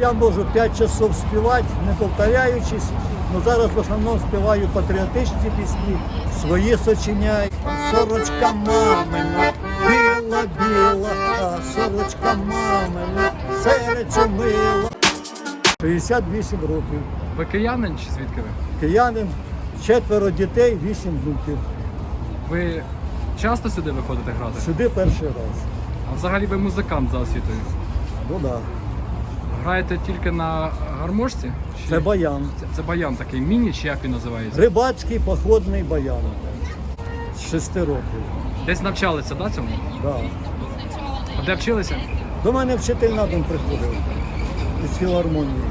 Я можу 5 часов співати, не повторяючись, але зараз в основному співаю патріотичні пісні, свої сочиняю. Сорочка мамина, біла, біла, а сорочка мамина, серцю мила. 68 років. Ви киянин чи звідки ви? Киянин, четверо дітей, вісім внуків. Ви часто сюди виходите грати? Сюди перший раз. А взагалі ви музикант за освітою? Ну так. Да. Граєте тільки на гармошці? Чи- Це баян. Це, це баян такий міні, чи як він називається? Рибацький походний баян. З шести років. Десь навчалися, да, цьому? Да. А де вчилися? До мене вчитель на дом приходив із філармонії.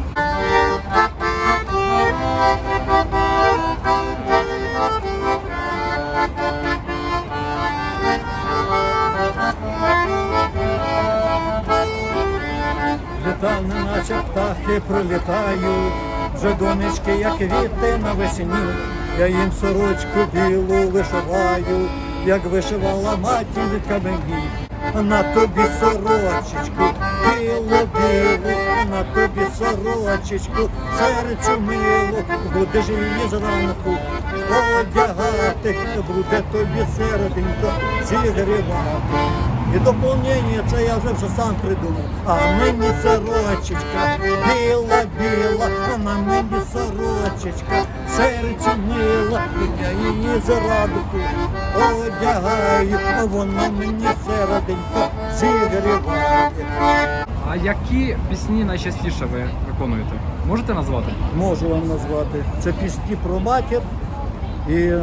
Літав, неначе птахи прилітають, вже донечки, як квіти навесні. Я їм сорочку білу вишиваю, як вишивала матінка мені. На тобі сорочечку, білу, білу, на тобі сорочечку, серцю милу, будеш її зранку одягати, буде тобі серденько зігрівати. І доповнення це я вже, вже сам придумав. А мені сорочечка, біла, біла, а на мені сорочечка, серцю мила, і я її зрадку одягаю, а вона мені серденько зігріває. А які пісні найчастіше ви виконуєте? Можете назвати? Можу вам назвати. Це пісні про матір і е,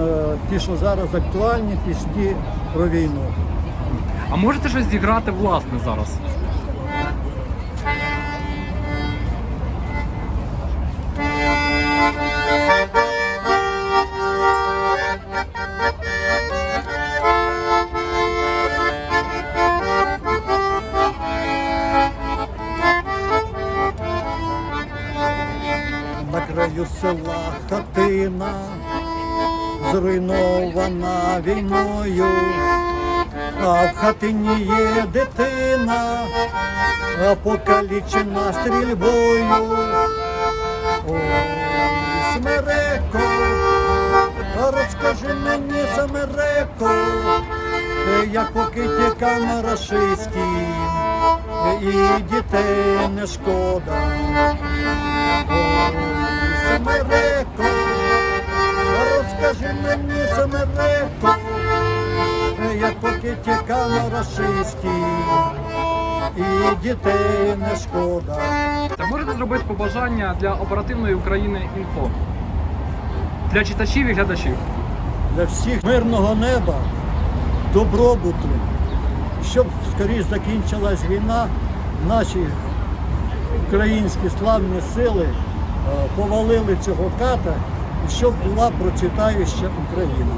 ті, що зараз актуальні, пісні про війну. А можете щось зіграти власне зараз? На краю села хатина, зруйнована війною, а в хатині є дитина, а покалічена стрільбою. Ой, смереко, а розкажи мені, Семереко, е, як поки тікав рашистський, і дітей не шкода. Ой, Семереко, розкажи мені, Семереко, як поки тікав рашистський, і дітей не шкода. Та можете зробити побажання для оперативної України інфо для читачів і глядачів. для всіх мирного неба, добробуту, щоб скоріш закінчилась війна, наші українські славні сили е, повалили цього ката, і щоб була процвітаюча Україна.